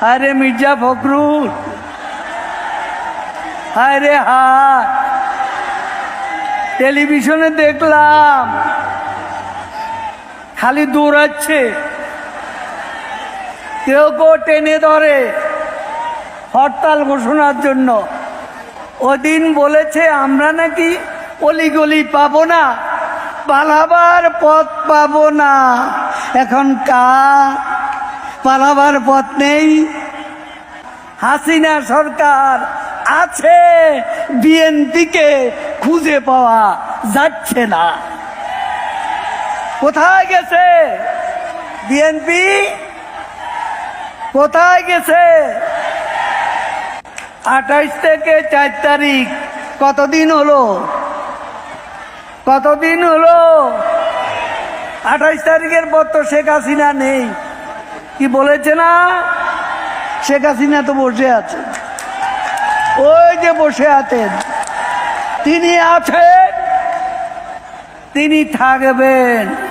আরে মির্জা ফখরুল। হায়। টেলিভিশনে দেখলাম। খালি দৌড়াচ্ছে। কেউ কেউ টেনে ধরে হরতাল ঘোষণার জন্য। ওদিন বলেছে, আমরা নাকি অলিগলি পাবো না, পালাবার পথ পাবো না। এখন কা পালাবার পথ নেই। হাসিনা সরকার আছে, বিএনপিকে খুঁজে পাওয়া যাচ্ছে না। কোথায় গেছে বিএনপি? কোথায় গেছে? আঠাইশ থেকে চার তারিখ কতদিন হলো? কতদিন হলো? আঠাইশ তারিখের পর তো শেখ হাসিনা নেই। কি বলেছে না? শেখ হাসিনা তো বসে আছে। ওই যে বসে আছেন। তিনি আছেন। তিনি থাকবেন।